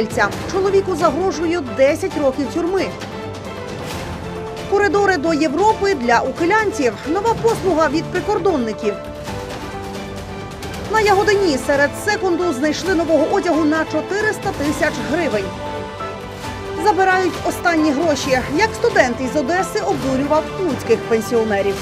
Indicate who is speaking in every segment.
Speaker 1: односельця. Чоловіку загрожує 10 років тюрми. Коридори до Європи для ухилянців. Нова послуга від прикордонників. На Ягодині серед секунду знайшли нового одягу на 400 тисяч гривень. Забирають останні гроші. Як студент із Одеси обдурював луцьких пенсіонерів.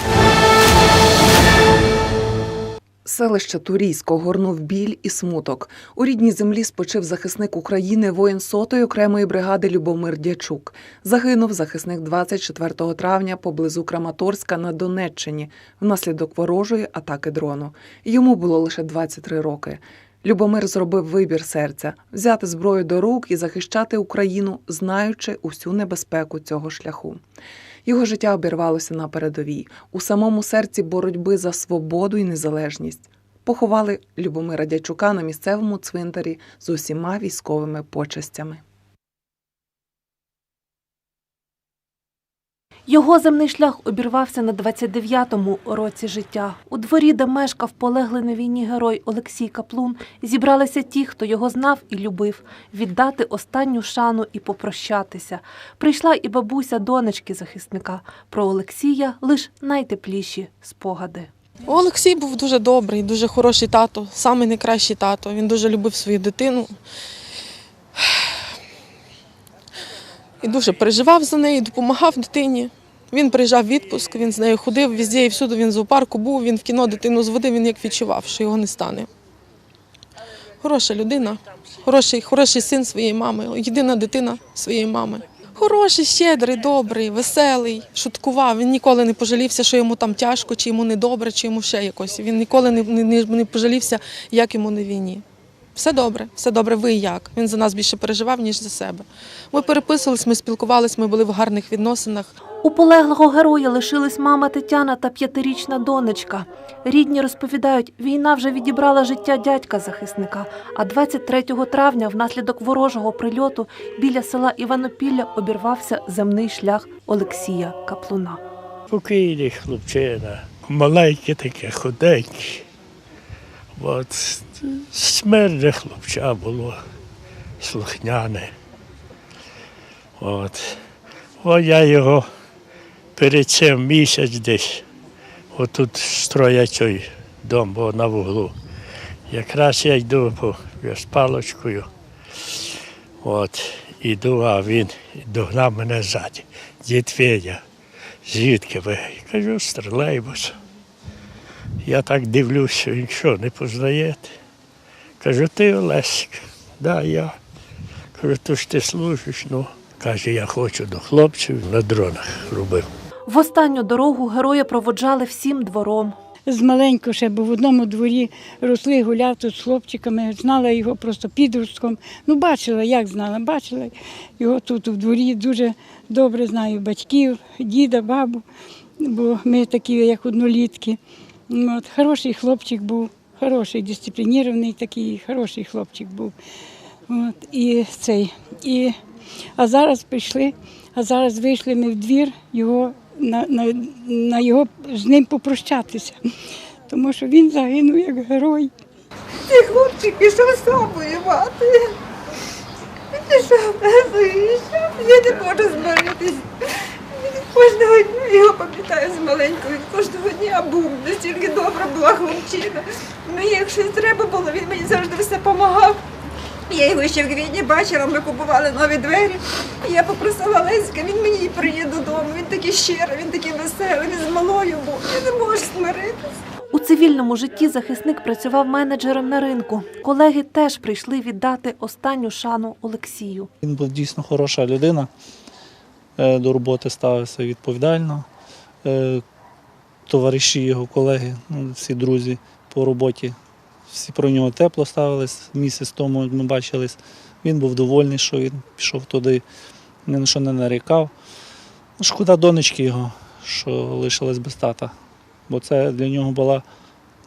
Speaker 2: Селище Турійсько горнув біль і смуток. У рідній землі спочив захисник України, воїн сотої окремої бригади Любомир Дячук. Загинув захисник 24 травня поблизу Краматорська на Донеччині внаслідок ворожої атаки дрону. Йому було лише 23 роки. Любомир зробив вибір серця взяти зброю до рук і захищати Україну, знаючи усю небезпеку цього шляху. Його життя обірвалося на передовій, у самому серці боротьби за свободу і незалежність. Поховали Любомира Дячука на місцевому цвинтарі з усіма військовими почестями.
Speaker 3: Його земний шлях обірвався на 29-му році життя. У дворі, де мешкав полеглий на війні герой Олексій Каплун, зібралися ті, хто його знав і любив, віддати останню шану і попрощатися. Прийшла і бабуся донечки захисника. Про Олексія лиш найтепліші спогади.
Speaker 4: Олексій був дуже добрий, дуже хороший тато, самий найкращий тато. Він дуже любив свою дитину. І дуже переживав за неї, допомагав дитині. Він приїжджав в відпуск, він з нею ходив везде і всюди. Він в зоопарку був, він в кіно дитину зводив, він як відчував, що його не стане. Хороша людина, хороший, хороший син своєї мами, єдина дитина своєї мами. Хороший, щедрий, добрий, веселий, шуткував. Він ніколи не пожалівся, що йому там тяжко, чи йому недобре, чи йому ще якось. Він ніколи не, не, не пожалівся, як йому на війні. Все добре, все добре, ви як. Він за нас більше переживав, ніж за себе. Ми переписувались, ми спілкувались, ми були в гарних відносинах.
Speaker 3: У полеглого героя лишились мама Тетяна та п'ятирічна донечка. Рідні розповідають, війна вже відібрала життя дядька захисника. А 23 травня, внаслідок ворожого прильоту, біля села Іванопілля обірвався земний шлях Олексія Каплуна.
Speaker 5: Спокійний хлопчина, маленький таке, худенький. От смертне хлопча було, слухняне. От. О, я його перед цим місяць десь, отут строять той дом був на вуглу. Якраз я йду по з палочкою. От, іду, а він догнав мене ззаді. Дід Федя. Звідки ви? Я кажу, стрілейбус. Я так дивлюся, він що, не познаєте? Кажу, ти Олесик, да, я. Кажу, то ж ти служиш, ну. Каже, я хочу до хлопців на дронах робив.
Speaker 3: В останню дорогу героя проводжали всім двором.
Speaker 6: з маленького ще був в одному дворі, росли, гуляв тут з хлопчиками, знала його просто підростком. Ну, бачила, як знала, бачила його тут у дворі, дуже добре знаю батьків, діда, бабу, бо ми такі, як однолітки. От, хороший хлопчик був, хороший, дисциплінірований такий, хороший хлопчик був. От, і цей, і, а зараз прийшли, а зараз вийшли ми в двір його на, на, на його з ним попрощатися, тому що він загинув як герой.
Speaker 7: Цей хлопчик пішов сам воювати. Він пішов. Я не можу змиритись. Кожного дня його пам'ятаю з маленького, він кожного дня був. Настільки добра була хлопчина. Мені, якщо треба було, він мені завжди все допомагав. Я його ще в квітні бачила, ми купували нові двері. Я попросила Леська, він мені приїде додому. Він такий щирий, він такий веселий, він з малою був. Я не можу смиритися.
Speaker 3: У цивільному житті захисник працював менеджером на ринку. Колеги теж прийшли віддати останню шану Олексію.
Speaker 8: Він був дійсно хороша людина, до роботи ставився відповідально. Е, Товариші його, колеги, ну, всі друзі по роботі, всі про нього тепло ставились місяць тому, як ми бачились. Він був довольний, що він пішов туди, ні на що не нарікав. Ну, Шкода донечки його, що лишилась без тата, бо це для нього була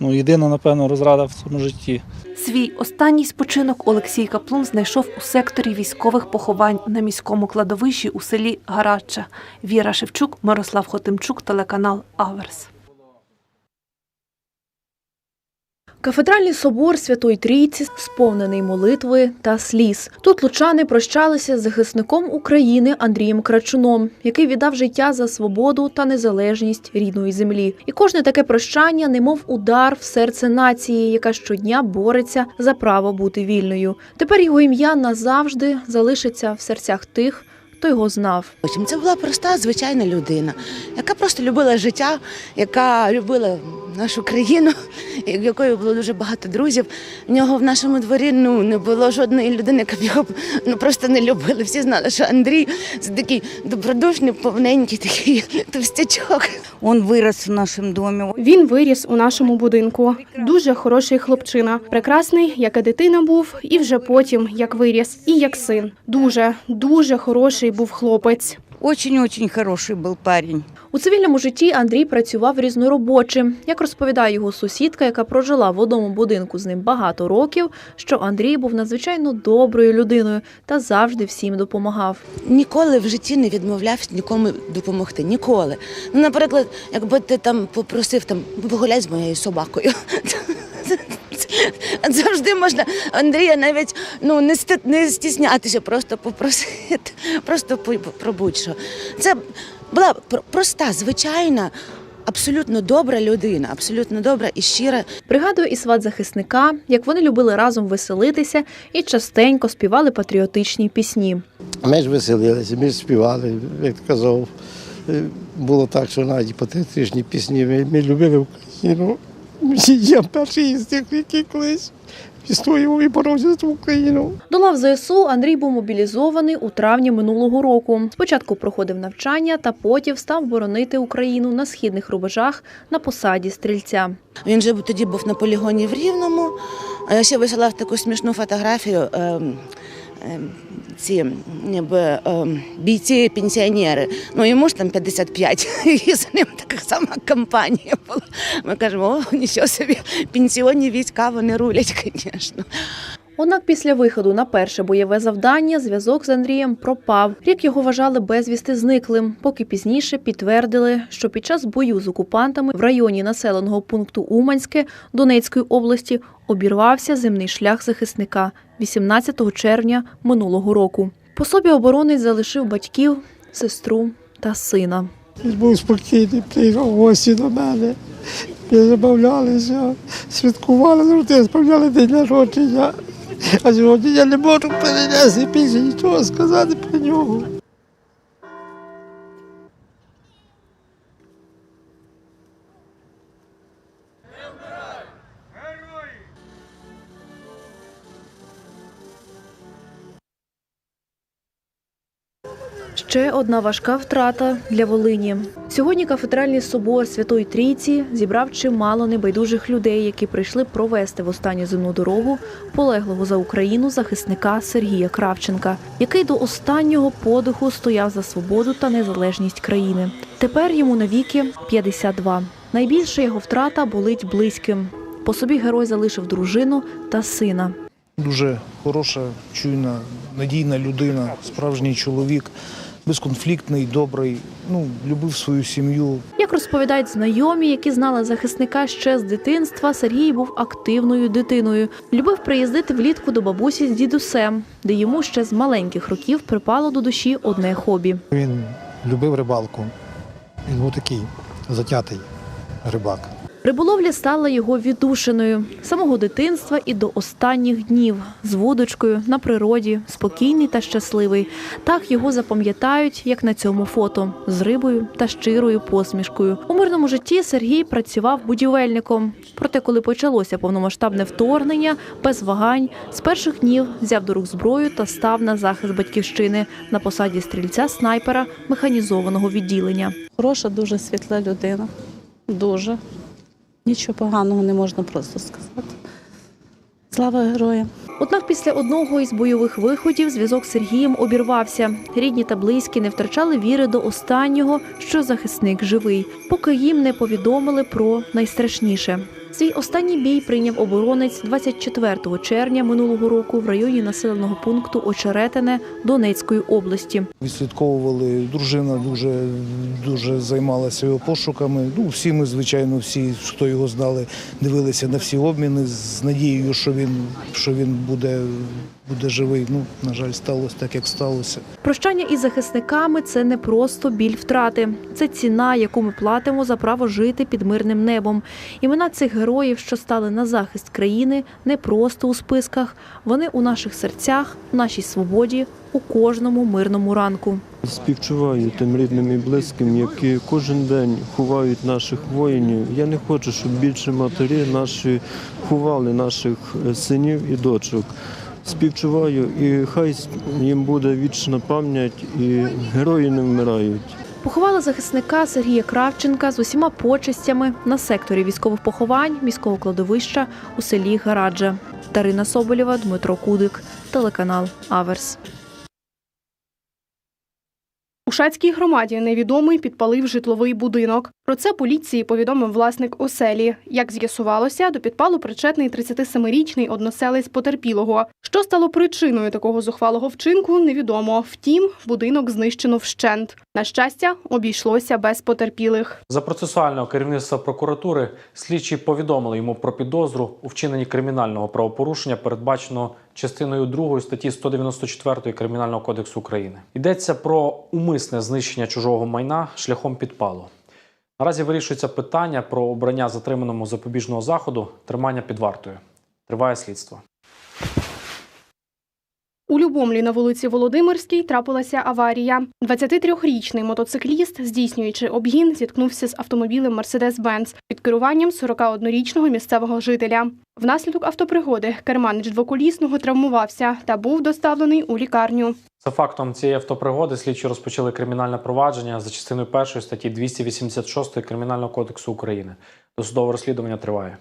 Speaker 8: ну, єдина, напевно, розрада в цьому житті.
Speaker 3: Свій останній спочинок Олексій Каплун знайшов у секторі військових поховань на міському кладовищі у селі Гарача. Віра Шевчук, Мирослав Хотимчук, телеканал Аверс.
Speaker 9: Кафедральний собор Святої Трійці сповнений молитви та сліз. Тут лучани прощалися з захисником України Андрієм Крачуном, який віддав життя за свободу та незалежність рідної землі. І кожне таке прощання, немов удар в серце нації, яка щодня бореться за право бути вільною. Тепер його ім'я назавжди залишиться в серцях тих, хто його знав.
Speaker 10: Потім Це була проста, звичайна людина, яка просто любила життя, яка любила нашу країну, в якої було дуже багато друзів. В нього в нашому дворі ну не було жодної людини, яка б його ну просто не любила. Всі знали, що Андрій це такий добродушний, повненький, такий товстячок.
Speaker 11: Он вырос в нашем доме.
Speaker 12: Він виріс у нашому будинку. Дуже хороший хлопчина, прекрасний, як і дитина був, і вже потім як виріс, і як син. Дуже, дуже хороший був хлопець.
Speaker 11: Очень-очень хороший был парень.
Speaker 9: У цивільному житті Андрій працював різноробочим. Як розповідає його сусідка, яка прожила в одному будинку з ним багато років, що Андрій був надзвичайно доброю людиною та завжди всім допомагав.
Speaker 10: Ніколи в житті не відмовлявся нікому допомогти. Ніколи. Ну, наприклад, якби ти там попросив там погуляй з моєю собакою. Завжди можна Андрія навіть ну не сти- не стіснятися, просто попросити, просто про будь-що. Це була пр- проста, звичайна, абсолютно добра людина, абсолютно добра і щира.
Speaker 9: Пригадує і сват захисника, як вони любили разом веселитися і частенько співали патріотичні пісні.
Speaker 13: Ми ж веселилися, ми ж співали, як казав. Е, Було так, що навіть патріотичні пісні ми, ми любили Україну. Я перший із тих, який колись відстоював і боровся за Україну.
Speaker 9: До лав ЗСУ Андрій був мобілізований у травні минулого року. Спочатку проходив навчання та потім став боронити Україну на східних рубежах на посаді стрільця.
Speaker 10: Він же тоді був на полігоні в Рівному. А я ще висилав таку смішну фотографію. Ці ніби ем, бійці пенсіонери. Ну йому ж там 55, і за ним така сама кампанія була. Ми кажемо, о, нічого собі, пенсіонні війська вони рулять, звісно.
Speaker 9: Однак після виходу на перше бойове завдання зв'язок з Андрієм пропав. Рік його вважали безвісти зниклим, поки пізніше підтвердили, що під час бою з окупантами в районі населеного пункту Уманське Донецької області обірвався земний шлях захисника 18 червня минулого року. По собі оборонець залишив батьків, сестру та сина.
Speaker 13: Був спокійний, приїхав гості до мене. Ми забавлялися, святкували, завжди справляли день народження. А сьогодні я не можу перенести більше нічого сказати про нього.
Speaker 9: Ще одна важка втрата для Волині. Сьогодні кафедральний собор Святої Трійці зібрав чимало небайдужих людей, які прийшли провести в останню земну дорогу полеглого за Україну захисника Сергія Кравченка, який до останнього подиху стояв за свободу та незалежність країни. Тепер йому навіки 52. Найбільша його втрата болить близьким. По собі герой залишив дружину та сина.
Speaker 14: Дуже хороша, чуйна, надійна людина, справжній чоловік, безконфліктний, добрий, ну, любив свою сім'ю.
Speaker 9: Як розповідають знайомі, які знали захисника ще з дитинства, Сергій був активною дитиною. Любив приїздити влітку до бабусі з дідусем, де йому ще з маленьких років припало до душі одне хобі.
Speaker 15: Він любив рибалку. Він був такий затятий рибак.
Speaker 9: Риболовля стала його віддушиною з самого дитинства і до останніх днів з вудочкою на природі, спокійний та щасливий. Так його запам'ятають, як на цьому фото, з рибою та щирою посмішкою. У мирному житті Сергій працював будівельником. Проте, коли почалося повномасштабне вторгнення, без вагань з перших днів взяв до рук зброю та став на захист батьківщини на посаді стрільця снайпера механізованого відділення.
Speaker 16: Хороша, дуже світла людина. Дуже. Нічого поганого не можна просто сказати. Слава героям!
Speaker 9: Однак після одного із бойових виходів зв'язок з Сергієм обірвався. Рідні та близькі не втрачали віри до останнього, що захисник живий, поки їм не повідомили про найстрашніше. Свій останній бій прийняв оборонець 24 червня минулого року в районі населеного пункту Очеретине Донецької області.
Speaker 14: Відслідковували, дружина дуже, дуже займалася його пошуками. Ну, всі ми, звичайно, всі, хто його знали, дивилися на всі обміни з надією, що він, що він буде, буде живий. Ну, на жаль, сталося так, як сталося.
Speaker 9: Прощання із захисниками це не просто біль втрати. Це ціна, яку ми платимо за право жити під мирним небом. Імена цих героїв, що стали на захист країни, не просто у списках. Вони у наших серцях, у нашій свободі, у кожному мирному ранку.
Speaker 17: Співчуваю тим рідним і близьким, які кожен день ховають наших воїнів. Я не хочу, щоб більше матері наші ховали наших е, синів і дочок. Співчуваю, і хай їм буде вічна пам'ять, і герої не вмирають.
Speaker 9: Поховали захисника Сергія Кравченка з усіма почестями на секторі військових поховань міського кладовища у селі Гараджа. Дарина Соболєва, Дмитро Кудик, телеканал Аверс.
Speaker 12: У Шацькій громаді невідомий підпалив житловий будинок. Про це поліції повідомив власник оселі. Як з'ясувалося, до підпалу причетний 37-річний односелець потерпілого. Що стало причиною такого зухвалого вчинку, невідомо. Втім, будинок знищено вщент. На щастя, обійшлося без потерпілих.
Speaker 18: За процесуального керівництва прокуратури слідчі повідомили йому про підозру у вчиненні кримінального правопорушення, передбаченого частиною 2 статті 194 Кримінального кодексу України. Йдеться про умисне знищення чужого майна шляхом підпалу. Наразі вирішується питання про обрання затриманому запобіжного заходу тримання під вартою. Триває слідство.
Speaker 12: У Любомлі на вулиці Володимирській трапилася аварія. 23-річний мотоцикліст, здійснюючи обгін, зіткнувся з автомобілем Mercedes-Benz під керуванням 41-річного місцевого жителя. Внаслідок автопригоди керманич двоколісного травмувався та був доставлений у лікарню.
Speaker 18: За фактом цієї автопригоди слідчі розпочали кримінальне провадження за частиною 1 статті 286 Кримінального кодексу України. Досудове розслідування триває.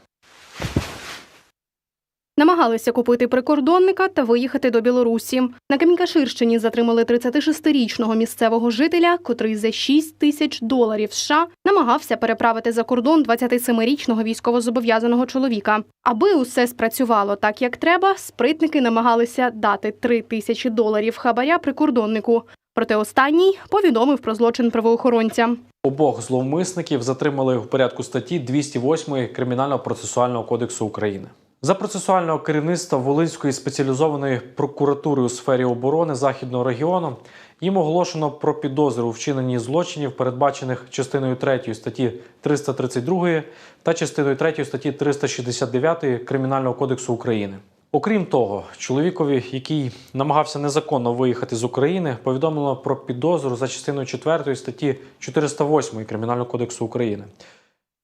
Speaker 12: Намагалися купити прикордонника та виїхати до Білорусі. На Камінькаширщині затримали 36-річного місцевого жителя, котрий за 6 тисяч доларів США намагався переправити за кордон 27-річного військовозобов'язаного чоловіка. Аби усе спрацювало так, як треба, спритники намагалися дати 3 тисячі доларів хабаря прикордоннику. Проте останній повідомив про злочин правоохоронця.
Speaker 18: Обох зловмисників затримали в порядку статті 208 Кримінального процесуального кодексу України. За процесуального керівництва Волинської спеціалізованої прокуратури у сфері оборони Західного регіону їм оголошено про підозру у вчиненні злочинів, передбачених частиною 3 статті 332 та частиною 3 статті 369 Кримінального кодексу України. Окрім того, чоловікові, який намагався незаконно виїхати з України, повідомлено про підозру за частиною 4 статті 408 Кримінального кодексу України.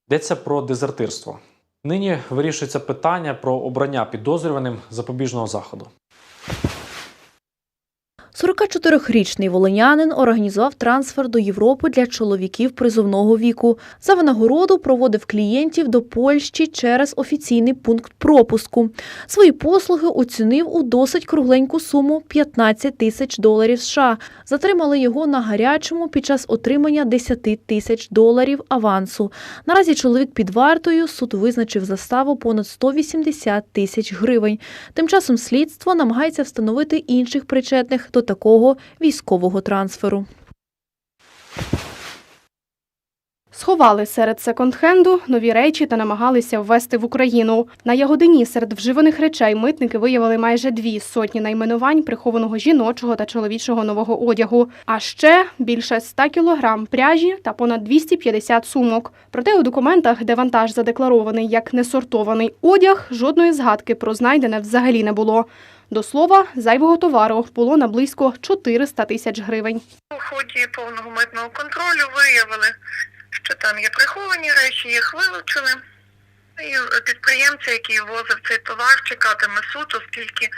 Speaker 18: Йдеться про дезертирство. Нині вирішується питання про обрання підозрюваним запобіжного заходу.
Speaker 9: 44-річний волинянин організував трансфер до Європи для чоловіків призовного віку. За винагороду проводив клієнтів до Польщі через офіційний пункт пропуску. Свої послуги оцінив у досить кругленьку суму 15 тисяч доларів США. Затримали його на гарячому під час отримання 10 тисяч доларів авансу. Наразі чоловік під вартою суд визначив заставу понад 180 тисяч гривень. Тим часом слідство намагається встановити інших причетних до такого військового трансферу.
Speaker 12: Сховали серед секонд-хенду нові речі та намагалися ввести в Україну. На ягодині серед вживаних речей митники виявили майже дві сотні найменувань прихованого жіночого та чоловічого нового одягу, а ще більше 100 кілограм пряжі та понад 250 сумок. Проте у документах, де вантаж задекларований як несортований одяг, жодної згадки про знайдене взагалі не було. До слова, зайвого товару було на близько 400 тисяч гривень.
Speaker 19: У ході повного митного контролю виявили, що там є приховані речі, їх вилучили. І підприємця, який ввозив цей товар, чекатиме суд, оскільки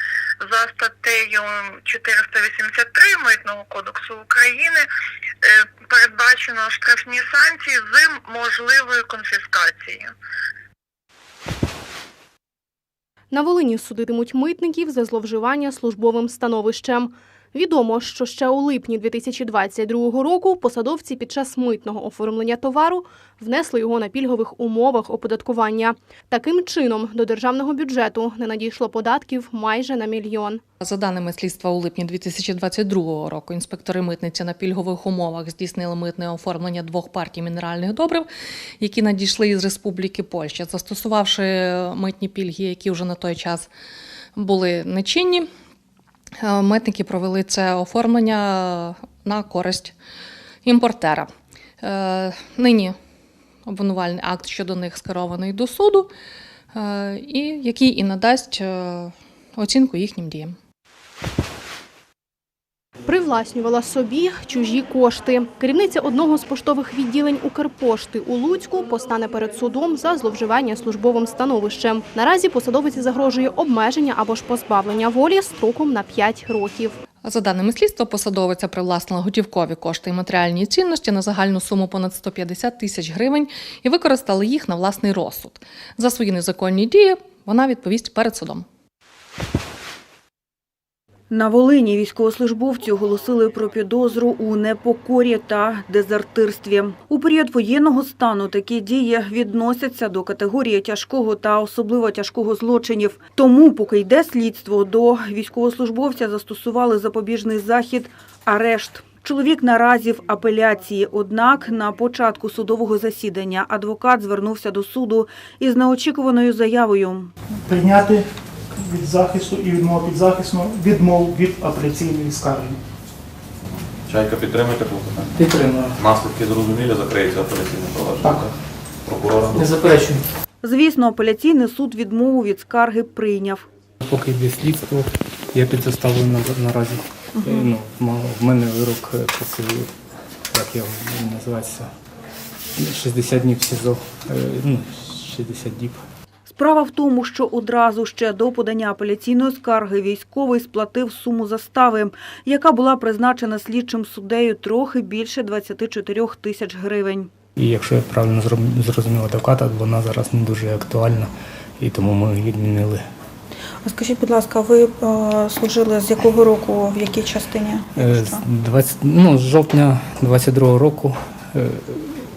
Speaker 19: за статтею 483 Митного кодексу України е, передбачено штрафні санкції з можливою конфіскацією.
Speaker 12: На Волині судитимуть митників за зловживання службовим становищем. Відомо, що ще у липні 2022 року посадовці під час митного оформлення товару внесли його на пільгових умовах оподаткування. Таким чином до державного бюджету не надійшло податків майже на мільйон.
Speaker 20: За даними слідства, у липні 2022 року інспектори митниці на пільгових умовах здійснили митне оформлення двох партій мінеральних добрив, які надійшли із Республіки Польща, застосувавши митні пільги, які вже на той час були нечинні. Е, Митники провели це оформлення на користь імпортера. Е, Нині обвинувальний акт щодо них скерований до суду, е, який і надасть оцінку їхнім діям.
Speaker 12: Привласнювала собі чужі кошти. Керівниця одного з поштових відділень Укрпошти у Луцьку постане перед судом за зловживання службовим становищем. Наразі посадовиці загрожує обмеження або ж позбавлення волі строком на 5 років.
Speaker 20: За даними слідства, посадовиця привласнила готівкові кошти і матеріальні цінності на загальну суму понад 150 тисяч гривень і використала їх на власний розсуд. За свої незаконні дії вона відповість перед судом.
Speaker 21: На Волині військовослужбовці оголосили про підозру у непокорі та дезертирстві. У період воєнного стану такі дії відносяться до категорії тяжкого та особливо тяжкого злочинів. Тому, поки йде слідство, до військовослужбовця застосували запобіжний захід арешт. Чоловік наразі в апеляції. Однак на початку судового засідання адвокат звернувся до суду із неочікуваною заявою.
Speaker 22: прийняти від захисту і відмову від захисту відмову від апеляційної скарги.
Speaker 23: Чайка підтримуєте клопотання?
Speaker 22: Підтримую.
Speaker 23: Наслідки зрозумілі, закриється апеляційне провадження.
Speaker 22: Так.
Speaker 23: Прокурора
Speaker 22: Не заперечую.
Speaker 21: Звісно, апеляційний суд відмову від скарги прийняв.
Speaker 24: Поки йде слідство, я під заставою на- наразі. Е, Ну, в мене вирок е, як його називається, 60 днів СІЗО, е, ну, 60 діб.
Speaker 21: Справа в тому, що одразу ще до подання апеляційної скарги військовий сплатив суму застави, яка була призначена слідчим суддею трохи більше 24 тисяч гривень.
Speaker 24: І якщо я правильно зрозумів адвоката, вона зараз не дуже актуальна, і тому ми відмінили.
Speaker 25: А Скажіть, будь ласка, ви е, служили з якого року, в якій частині?
Speaker 24: Е, З 20, ну, з жовтня 22-го року е,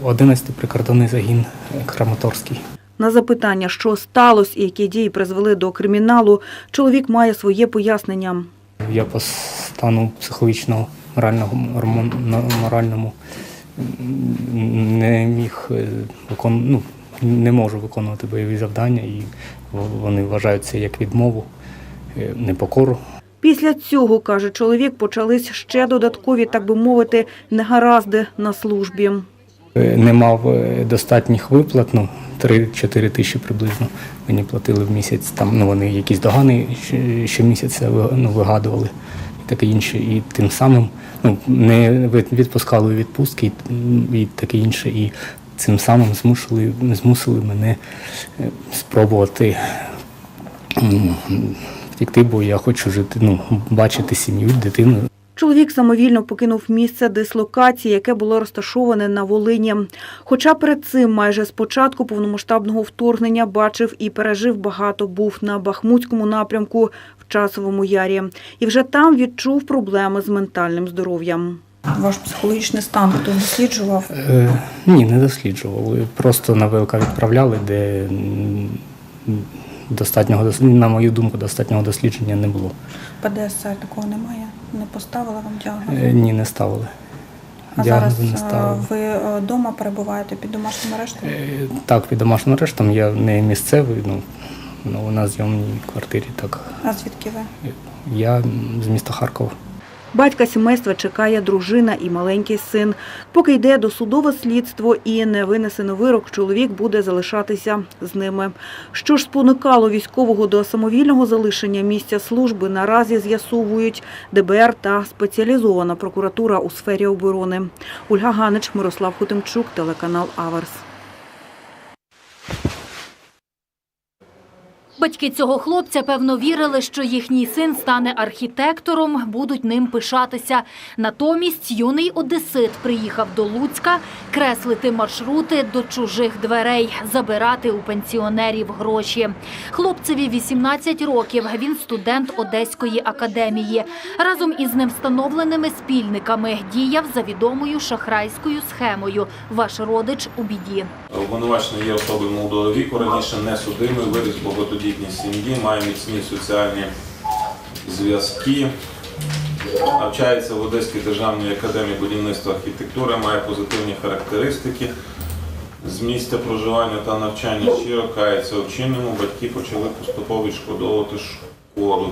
Speaker 24: 11-й прикордонний загін е, Краматорський.
Speaker 21: На запитання, що сталося і які дії призвели до криміналу, чоловік має своє пояснення.
Speaker 24: Я по стану психологічного, морального, моральному не міг е, викон... ну, не можу виконувати бойові завдання, і вони вважають це як відмову, е, непокору.
Speaker 21: Після цього, каже чоловік, почались ще додаткові, так би мовити, негаразди на службі.
Speaker 24: Е, Не мав е, достатніх виплат, ну 3-4 тисячі приблизно мені платили в місяць. Там ну вони якісь догани щомісяця ну, вигадували і таке інше. І тим самим ну не відпускали відпустки і, таке інше. І цим самим змусили, змусили мене е, спробувати втікти, бо я хочу жити, ну бачити сім'ю, дитину.
Speaker 21: Чоловік самовільно покинув місце дислокації, яке було розташоване на Волині. Хоча перед цим майже з початку повномасштабного вторгнення бачив і пережив багато, був на Бахмутському напрямку в Часовому Ярі. І вже там відчув проблеми з ментальним здоров'ям.
Speaker 25: Ваш психологічний стан хто досліджував?
Speaker 24: Е, ні, не досліджував. Просто на ВЛК відправляли, де достатнього дос- на мою думку, достатнього дослідження не було.
Speaker 25: ПДСР такого немає? Не поставила вам діагноз?
Speaker 24: Е, ні, не ставили.
Speaker 25: А зараз
Speaker 24: не
Speaker 25: е,
Speaker 24: ставили.
Speaker 25: ви вдома перебуваєте під домашнім арештом?
Speaker 24: Е, Так, під домашнім арештом я не місцевий, ну, ну на зйомній квартирі так.
Speaker 25: А звідки ви?
Speaker 24: Я з міста Харкова.
Speaker 21: Батька сімейства чекає дружина і маленький син. Поки йде досудове слідство і не винесено вирок, чоловік буде залишатися з ними. Що ж спонукало військового до самовільного залишення місця служби, наразі з'ясовують ДБР та спеціалізована прокуратура у сфері оборони. Ольга Ганич, Мирослав Хотимчук, телеканал Аверс.
Speaker 26: Батьки цього хлопця певно вірили, що їхній син стане архітектором, будуть ним пишатися. Натомість юний одесит приїхав до Луцька креслити маршрути до чужих дверей, забирати у пенсіонерів гроші. Хлопцеві 18 років. Він студент Одеської академії. Разом із ним встановленими спільниками діяв за відомою шахрайською схемою. Ваш родич у біді.
Speaker 23: Обвинувачений є особою молодого віку, раніше не судимий, виріс в багатодітній сім'ї, має міцні соціальні зв'язки. Навчається в Одеській державній академії будівництва архітектури, має позитивні характеристики. З місця проживання та навчання щиро кається в чинному, батьки почали поступово відшкодовувати шкоду.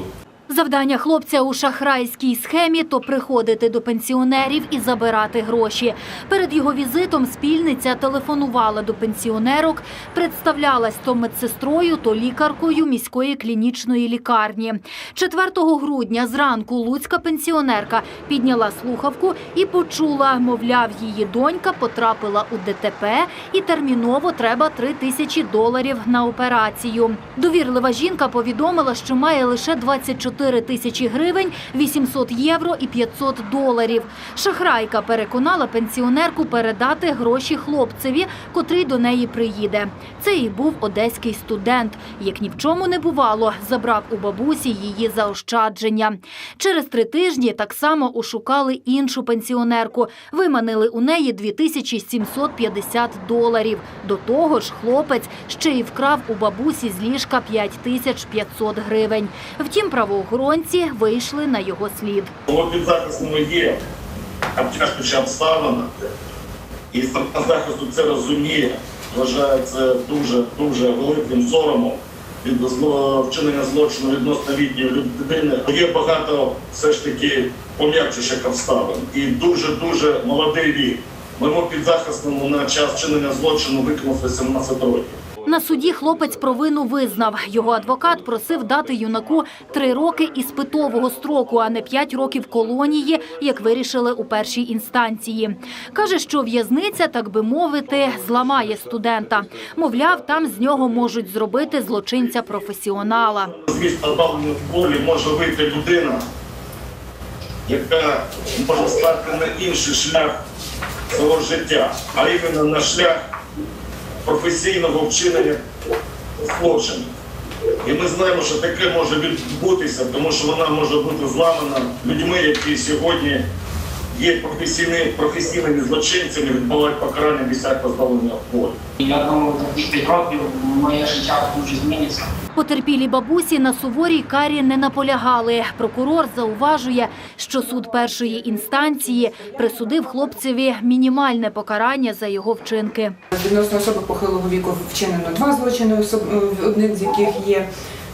Speaker 26: Завдання хлопця у шахрайській схемі то приходити до пенсіонерів і забирати гроші. Перед його візитом спільниця телефонувала до пенсіонерок, представлялась то медсестрою, то лікаркою міської клінічної лікарні. 4 грудня зранку луцька пенсіонерка підняла слухавку і почула, мовляв, її донька потрапила у ДТП і терміново треба 3 тисячі доларів на операцію. Довірлива жінка повідомила, що має лише 24 тисячі гривень, 800 євро і 500 доларів. Шахрайка переконала пенсіонерку передати гроші хлопцеві, котрий до неї приїде. Це і був одеський студент. Як ні в чому не бувало, забрав у бабусі її заощадження. Через три тижні так само ошукали іншу пенсіонерку. Виманили у неї 2750 доларів. До того ж, хлопець ще й вкрав у бабусі з ліжка 5500 гривень. Втім, правоохоронці вийшли на його слід.
Speaker 27: Було під захисними є обтяжкуюча обставина, і сторона захисту це розуміє, вважає це дуже дуже великим соромом від вчинення злочину відносно літньої людини. Є багато все ж таки пом'якчучих обставин і дуже дуже молодий вік. Моєму підзахисному на час вчинення злочину виконав 18 років.
Speaker 26: На суді хлопець провину визнав. Його адвокат просив дати юнаку три роки іспитового строку, а не п'ять років колонії, як вирішили у першій інстанції. Каже, що в'язниця, так би мовити, зламає студента. Мовляв, там з нього можуть зробити злочинця-професіонала.
Speaker 27: З місць позбавлення волі може вийти людина, яка може стати на інший шлях свого життя, а іменно на шлях професійного вчинення злочину. І ми знаємо, що таке може відбутися, тому що вона може бути зламана людьми, які сьогодні є професійними, професійними злочинцями, відбувають покарання місця позбавлення волі.
Speaker 28: Я думаю, за 5 років моє життя дуже зміниться.
Speaker 26: Потерпілі бабусі на суворій карі не наполягали. Прокурор зауважує, що суд першої інстанції присудив хлопцеві мінімальне покарання за його вчинки.
Speaker 29: Відносно особи похилого віку вчинено два злочини, особ- один з яких є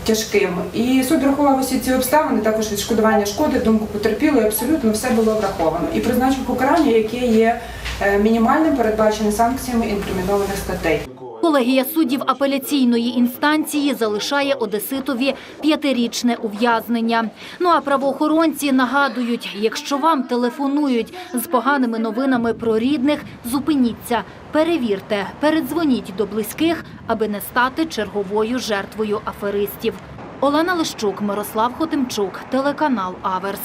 Speaker 29: тяжким. І суд врахував усі ці обставини, також відшкодування шкоди, думку потерпілої, абсолютно все було враховано. І призначив покарання, яке є е, мінімальним, передбачене санкціями інкримінованих статей.
Speaker 26: Колегія суддів апеляційної інстанції залишає Одеситові п'ятирічне ув'язнення. Ну а правоохоронці нагадують, якщо вам телефонують з поганими новинами про рідних, зупиніться, перевірте, передзвоніть до близьких, аби не стати черговою жертвою аферистів. Олена Лищук, Мирослав Хотимчук, телеканал Аверс.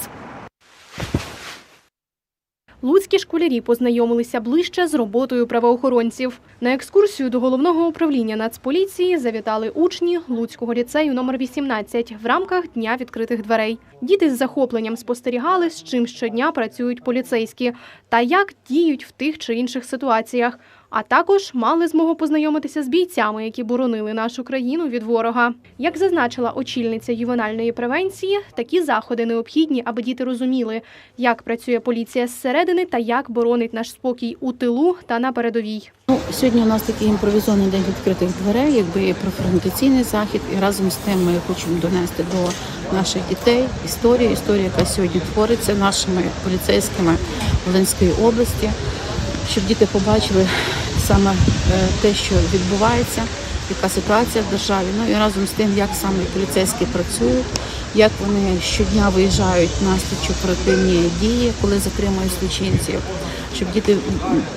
Speaker 12: Луцькі школярі познайомилися ближче з роботою правоохоронців. На екскурсію до головного управління Нацполіції завітали учні Луцького ліцею номер 18 в рамках Дня відкритих дверей. Діти з захопленням спостерігали, з чим щодня працюють поліцейські та як діють в тих чи інших ситуаціях. А також мали змогу познайомитися з бійцями, які боронили нашу країну від ворога. Як зазначила очільниця ювенальної превенції, такі заходи необхідні, аби діти розуміли, як працює поліція зсередини та як боронить наш спокій у тилу та на передовій.
Speaker 30: Ну, сьогодні у нас такий імпровізований день відкритих дверей, якби профорієнтаційний захід, і разом з тим ми хочемо донести до наших дітей історію, історію, яка сьогодні твориться нашими поліцейськими Волинської області, щоб діти побачили саме е, те, що відбувається, яка ситуація в державі. Ну і разом з тим, як саме поліцейські працюють, як вони щодня виїжджають на слідчо оперативні дії, коли затримують злочинців. Щоб діти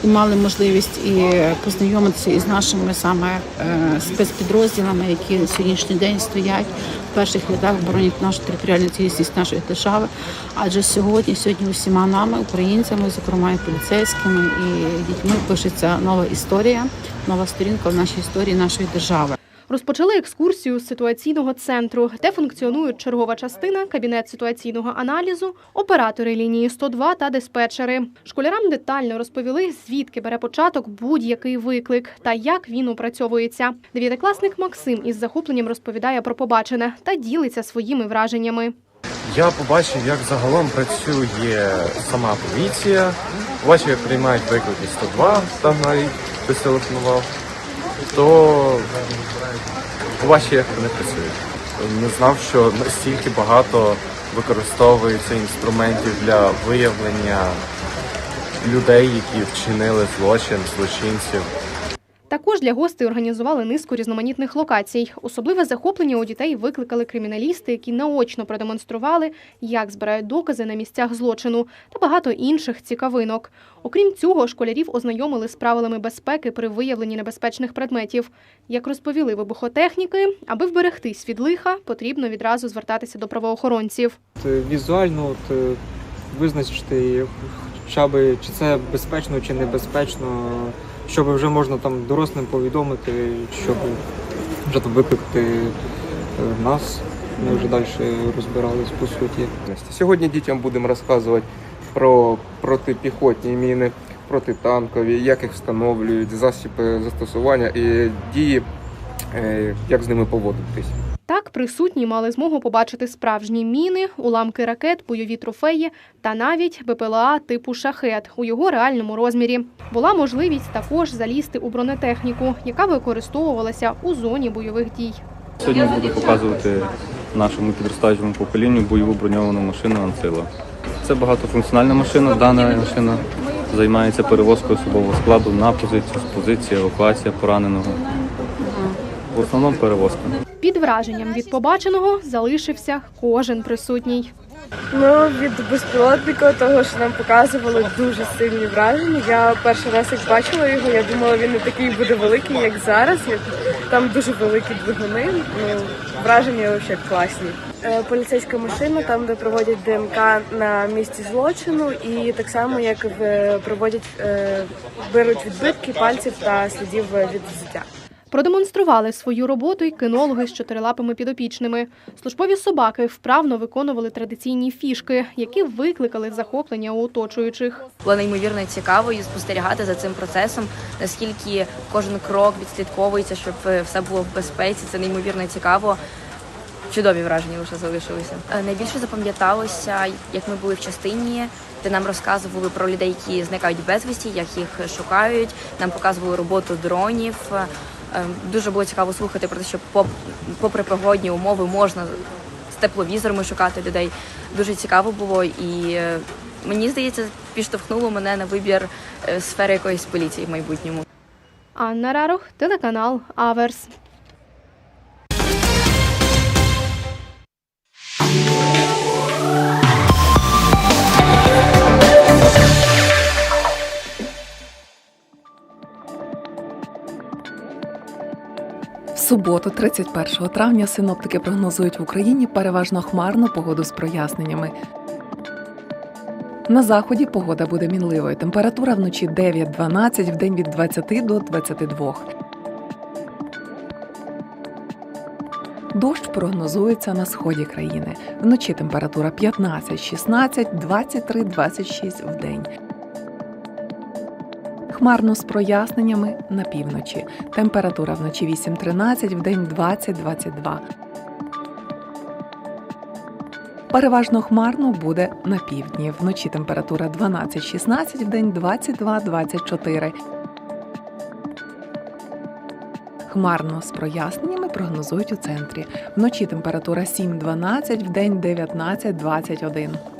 Speaker 30: мали можливість і познайомитися із нашими саме е, спецпідрозділами, які на сьогоднішній день стоять в перших рядах, боронять нашу територіальну цілісність нашої держави. Адже сьогодні, сьогодні усіма нами, українцями, зокрема і поліцейськими і дітьми, пишеться нова історія, нова сторінка в нашій історії нашої держави.
Speaker 12: Розпочали екскурсію з ситуаційного центру, де функціонують чергова частина, кабінет ситуаційного аналізу, оператори лінії 102 та диспетчери. Школярам детально розповіли, звідки бере початок будь-який виклик та як він опрацьовується. Дев'ятикласник Максим із захопленням розповідає про побачене та ділиться своїми враженнями.
Speaker 31: Я побачив, як загалом працює сама поліція. Побачив, як приймають виклики 102, там навіть телефонував. То побачив, як вони працюють. Не знав, що настільки багато використовується інструментів для виявлення людей, які вчинили злочин, злочинців.
Speaker 12: Також для гостей організували низку різноманітних локацій. Особливе захоплення у дітей викликали криміналісти, які наочно продемонстрували, як збирають докази на місцях злочину та багато інших цікавинок. Окрім цього, школярів ознайомили з правилами безпеки при виявленні небезпечних предметів. Як розповіли вибухотехніки, аби вберегтись від лиха, потрібно відразу звертатися до правоохоронців.
Speaker 32: Візуально от, е, визначити, хоча б чи це безпечно чи небезпечно, щоб вже можна там дорослим повідомити, щоб вже там викликати е, нас. Ми вже далі розбирались по суті.
Speaker 33: Сьогодні дітям будемо розказувати про протипіхотні міни, протитанкові, як їх встановлюють, засіб застосування і дії, е, як з ними поводитись.
Speaker 12: Так, присутні мали змогу побачити справжні міни, уламки ракет, бойові трофеї та навіть БПЛА типу шахет у його реальному розмірі. Була можливість також залізти у бронетехніку, яка використовувалася у зоні бойових дій.
Speaker 34: Сьогодні буду показувати нашому підростаючому поколінню бойову броньовану машину Анцила. Це багатофункціональна машина. Дана машина займається перевозкою особового складу на позицію, з позиції, евакуація пораненого. В основному перевозка.
Speaker 12: Під враженням від побаченого залишився кожен присутній.
Speaker 35: Ну, від безпілотника, того, що нам показували, дуже сильні враження. Я перший раз як бачила його, я думала, він не такий буде великий, як зараз. Там дуже великі двигуни. Ну, враження взагалі класні. Е, Поліцейська машина, там, де проводять ДНК на місці злочину, і так само, як проводять, е, беруть відбитки пальців та слідів від взуття.
Speaker 12: Продемонстрували свою роботу й кинологи з чотирилапими підопічними. Службові собаки вправно виконували традиційні фішки, які викликали захоплення у оточуючих.
Speaker 36: Було неймовірно цікавою спостерігати за цим процесом, наскільки кожен крок відслідковується, щоб е, все було в безпеці. Це неймовірно цікаво. Чудові враження лише залишилися. Е, Найбільше запам'яталося, як ми були в частині, де нам розказували про людей, які зникають безвісті, як їх шукають. Нам показували роботу дронів. Е, Дуже було цікаво слухати про те, що попри погодні умови можна з тепловізорами шукати людей. Дуже цікаво було і е, мені здається, підштовхнуло мене на вибір е, сфери якоїсь поліції в майбутньому.
Speaker 12: Анна Рарух, телеканал Аверс.
Speaker 2: Суботу, 31 травня, синоптики прогнозують в Україні переважно хмарну погоду з проясненнями. На заході погода буде мінливою. Температура вночі 9-12, вдень від 20 до 22. Дощ прогнозується на сході країни. Вночі температура 15-16, 23-26 вдень. Хмарно з проясненнями на півночі. Температура вночі 8-13, вдень 20-22. Переважно хмарно буде на півдні. Вночі температура 12-16, вдень 22-24. Хмарно з проясненнями прогнозують у центрі. Вночі температура 7-12, вдень 19-21.